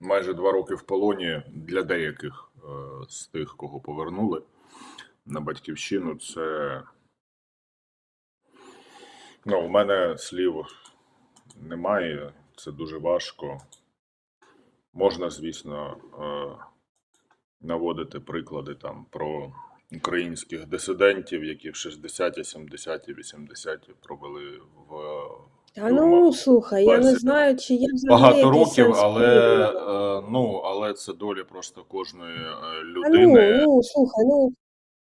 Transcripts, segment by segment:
майже два роки в полоні для деяких е, з тих, кого повернули на батьківщину. Це ну, в мене слів немає. Це дуже важко. Можна, звісно, е, наводити приклади там про українських дисидентів, які в 60-ті, 70-ті, 80-ті провели в Та ну слухай, я не знаю, чи є взагалі багато років, але е, ну, але це доля просто кожної е, ну, людини. ну слухай, ну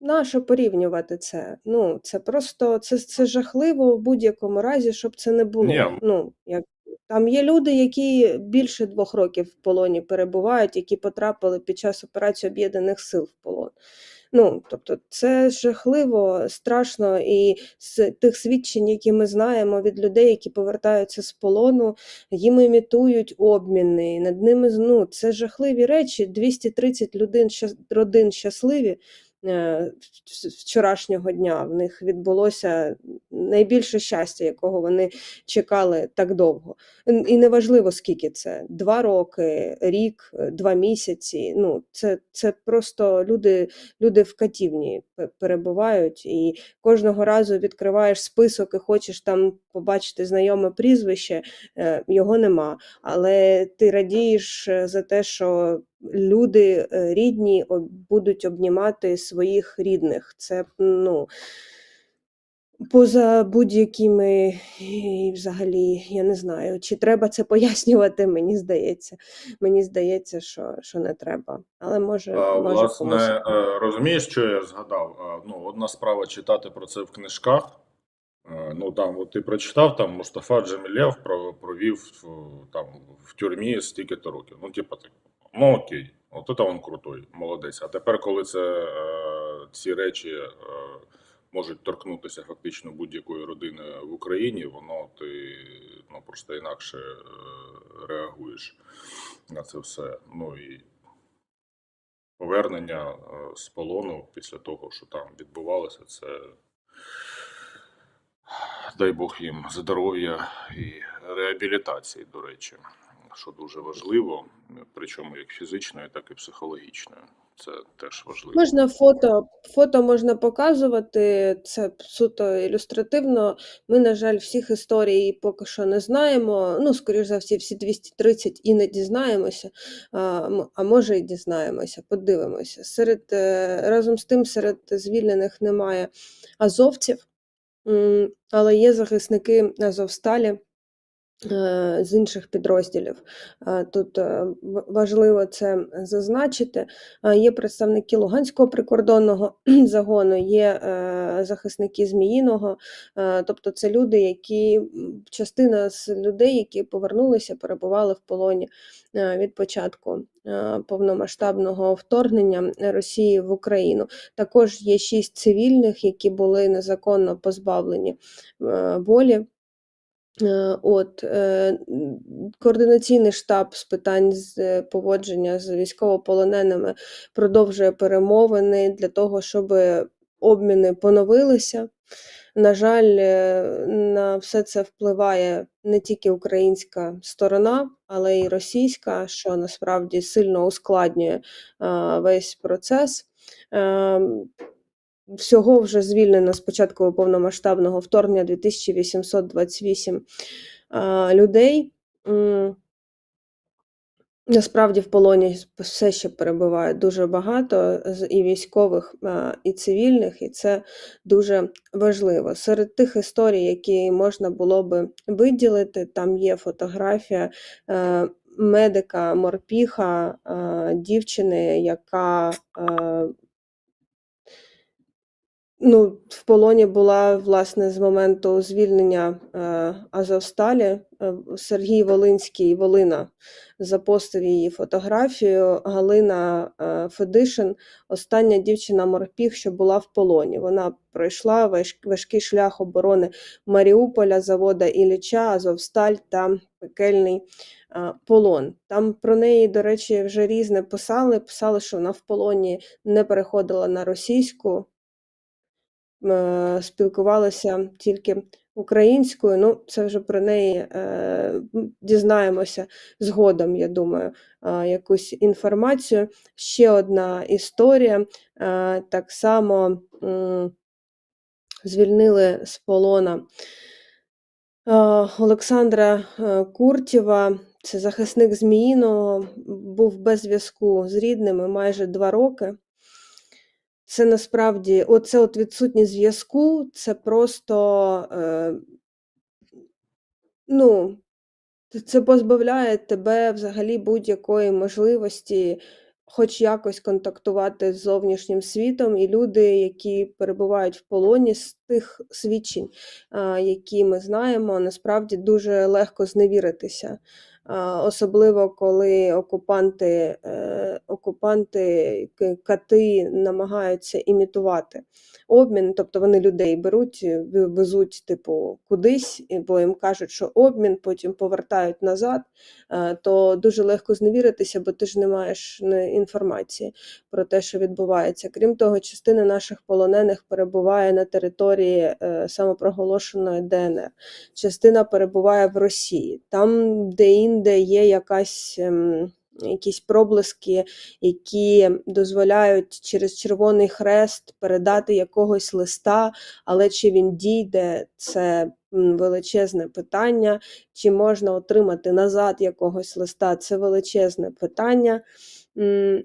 нащо порівнювати це? Ну, це просто це, це жахливо в будь-якому разі, щоб це не Ні, було. Ну, як там є люди, які більше двох років в полоні перебувають, які потрапили під час операції Об'єднаних Сил в полон. Ну, тобто, це жахливо, страшно, і з тих свідчень, які ми знаємо від людей, які повертаються з полону, їм імітують обміни. Над ними ну, це жахливі речі. 230 людей, родин щасливі. е, Вчорашнього дня в них відбулося найбільше щастя, якого вони чекали так довго. І неважливо, скільки це: два роки, рік, е, два місяці. Ну, це, це просто люди, люди в катівні перебувають, і кожного разу відкриваєш список і хочеш там побачити знайоме прізвище, е, його нема. Але ти радієш е, за те, що люди рідні будуть обнімати своїх рідних. Це ну. Поза будь-якими, і взагалі, я не знаю, чи треба це пояснювати, мені здається. Мені здається, що, що не треба. Але може, А, може комусь. Власне, е, розумієш, що я згадав? Е, Ну, одна справа читати про це в книжках. Е, Ну там, от ти прочитав, там Мустафа Джемілєв про- провів там в тюрмі стільки-то років. Ну, типу, так, ну окей, от це він крутой, молодець. А тепер, коли це ці речі можуть торкнутися фактично будь-якої родини в Україні, воно ти ну, просто інакше е, реагуєш на це все. Ну і повернення е, з полону після того, що там відбувалося, це дай Бог їм здоров'я і реабілітації, до речі, що дуже важливо, причому як фізичної, так і психологічної. Це теж важливо. Можна фото, фото можна показувати, це суто ілюстративно. Ми, на жаль, всіх історій поки що не знаємо. Ну, скоріш за всі, всі 230 і не дізнаємося, а, а може і дізнаємося, подивимося. Серед, е, разом з тим, серед звільнених немає азовців, але є захисники Азовсталі. Е, З інших підрозділів Е, тут е, важливо це зазначити. Є представники Луганського прикордонного загону, є захисники Зміїного, тобто це люди, які частина з людей, які повернулися, перебували в полоні від початку повномасштабного вторгнення Росії в Україну. Також є шість цивільних, які були незаконно позбавлені волі. Е, От е, координаційний штаб з питань з е, поводження з військовополоненими продовжує перемовини для того, щоб обміни поновилися. На жаль, на все це впливає не тільки українська сторона, але й російська, що насправді сильно ускладнює весь процес. Всього вже звільнено з початку повномасштабного вторгнення 2828 людей. Насправді в полоні все ще перебуває дуже багато і військових, і цивільних, і це дуже важливо. Серед тих історій, які можна було би виділити, там є фотографія е, медика морпіха, дівчини, яка е, Ну, в полоні була, власне, з моменту звільнення е, Азовсталі. Е, Сергій Волинський, Волина, запостив її фотографію. Галина е, Федишин, остання дівчина-морпіг, що була в полоні. Вона пройшла важкий шлях оборони Маріуполя, завода Ілліча, Азовсталь та пекельний полон. Там про неї, до речі, вже різне писали. Писали, що вона в полоні не переходила на російську е, спілкувалися тільки українською. Ну, це вже про неї е, дізнаємося згодом, я думаю, е, якусь інформацію. Ще одна історія. Так само звільнили з полона Олександра Куртєва. Це захисник Зміїного, був без зв'язку з рідними майже два роки. Це насправді, оце от відсутність зв'язку, це просто, е, ну, це позбавляє тебе взагалі будь-якої можливості хоч якось контактувати з зовнішнім світом, і люди, які перебувають в полоні тих свідчень, які ми знаємо, насправді дуже легко зневіритися. Особливо коли окупанти, е, окупанти кати намагаються імітувати обмін, тобто вони людей беруть, е, везуть, типу, кудись, бо їм кажуть, що обмін, потім повертають назад, е, то дуже легко зневіритися, бо ти ж не маєш інформації про те, що відбувається. Крім того, частина наших полонених перебуває на території е, самопроголошеної ДНР, частина перебуває в Росії. Там, де-інде є якась. ем, Якісь проблиски, які дозволяють через Червоний Хрест передати якогось листа, але чи він дійде, це величезне питання. Чи можна отримати назад якогось листа, це величезне питання.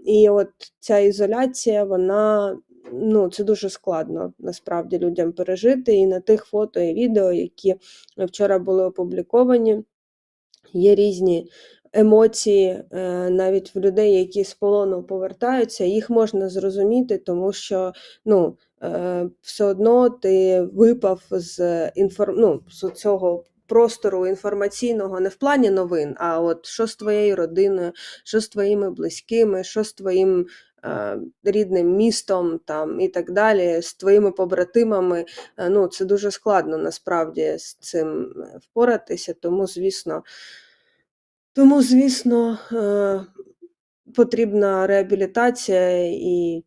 І от ця ізоляція, вона ну, це дуже складно насправді людям пережити. І на тих фото і відео, які вчора були опубліковані, є різні емоції е, навіть в людей, які з полону повертаються, їх можна зрозуміти, тому що ну, е, все одно ти випав з інформ... ну, з цього простору інформаційного не в плані новин, а от що з твоєю родиною, що з твоїми близькими, що з твоїм рідним містом там, і так далі, з твоїми побратимами. Е, Ну, це дуже складно насправді з цим е, впоратися, тому, звісно, тому, звісно, е, потрібна реабілітація і,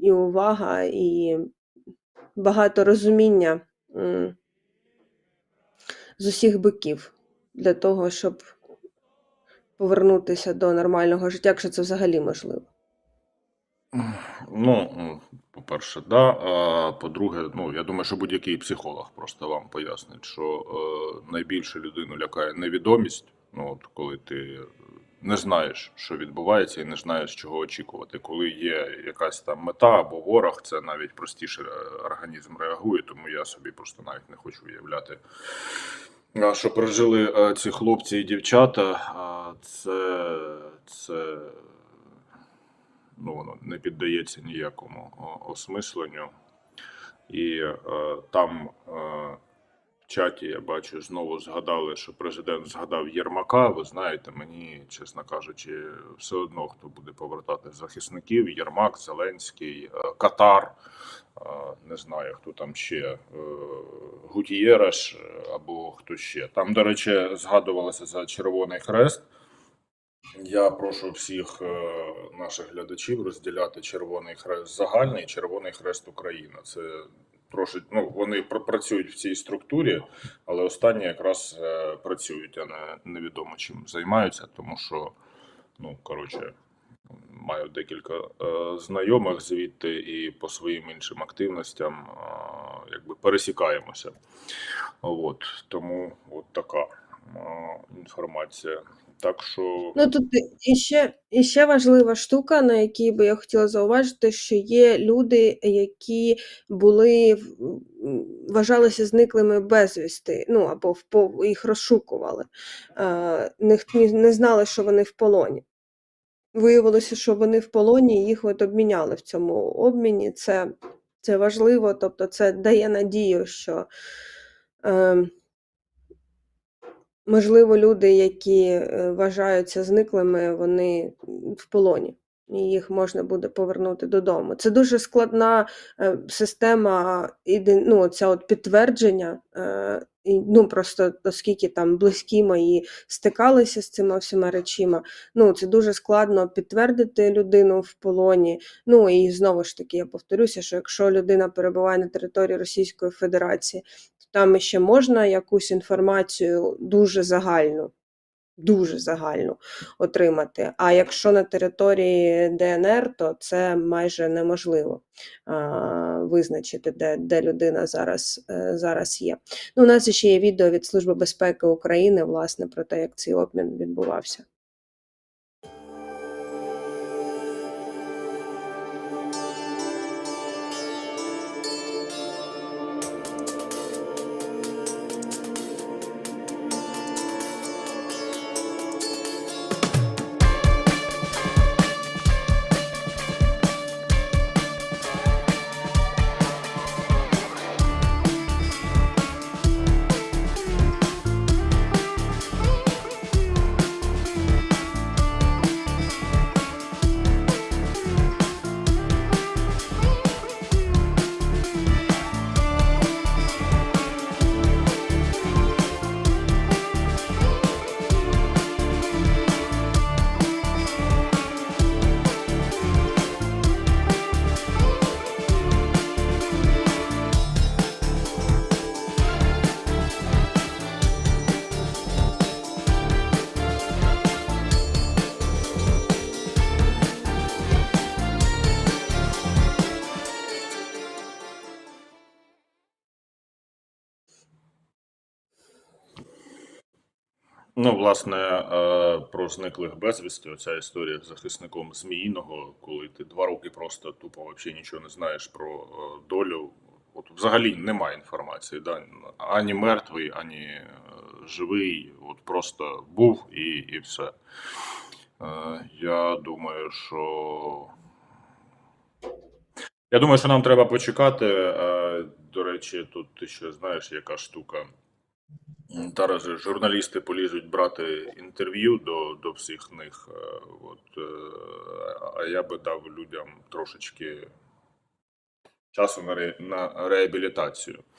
і увага, і багато розуміння з усіх боків для того, щоб повернутися до нормального життя, якщо це взагалі можливо. Ну, по-перше, да. А по-друге, ну, я думаю, що будь-який психолог просто вам пояснить, що е, найбільше людину лякає невідомість. Ну, от коли ти не знаєш, що відбувається, і не знаєш, чого очікувати. Коли є якась там мета або ворог, це навіть простіше е, організм реагує, тому я собі просто навіть не хочу уявляти. Що пережили е, ці хлопці і дівчата, це, це ну, воно не піддається ніякому осмисленню. І е, там е, в чаті я бачу, знову згадали, що президент згадав Єрмака. Ви знаєте, мені, чесно кажучи, все одно хто буде повертати захисників: Єрмак, Зеленський, е, Катар. е, Не знаю, хто там ще е, Гутієреш е, або хто ще. Там, до речі, згадувалося за Червоний Хрест. Я прошу всіх е, наших глядачів розділяти Червоний Хрест загальний і Червоний Хрест Україна. Це трошки, ну, вони працюють в цій структурі, але останні якраз е, працюють, а не невідомо чим займаються, тому що, ну, коротше, маю декілька е, знайомих звідти і по своїм іншим активностям якби пересікаємося. От, тому от така інформація. Так що Ну тут іще, іще важлива штука, на якій би я хотіла зауважити, що є люди, які були вважалися зниклими безвісти, ну або в їх розшукували, не, не знали, що вони в полоні. Виявилося, що вони в полоні, їх от обміняли в цьому обміні. Це, це важливо, тобто це дає надію, що. Е, Можливо, люди, які е, вважаються зниклими, вони в полоні, і їх можна буде повернути додому. Це дуже складна е, система ну, ця от підтвердження е, ну, просто оскільки там близькі мої стикалися з цими всіма речима, ну, це дуже складно підтвердити людину в полоні. Ну і знову ж таки, я повторюся, що якщо людина перебуває на території Російської Федерації, то там ще можна якусь інформацію дуже загальну, дуже загальну отримати. А якщо на території ДНР, то це майже неможливо а, визначити, де, де людина зараз, е, зараз є. Ну, у нас ще є відео від Служби безпеки України, власне, про те, як цей обмін відбувався. Ну, власне, е, про зниклих безвісти, оця історія з захисником Зміїного, коли ти два роки просто тупо взагалі нічого не знаєш про е, долю. От взагалі немає інформації, да? ані мертвий, ані е, живий. От просто був і, і все. Я думаю, що. Я думаю, що нам треба почекати. До речі, тут ти ще знаєш, яка штука. Зараз журналісти полізуть брати інтерв'ю до, до всіх них. е, От, е, а я би дав людям трошечки часу на реабілітацію.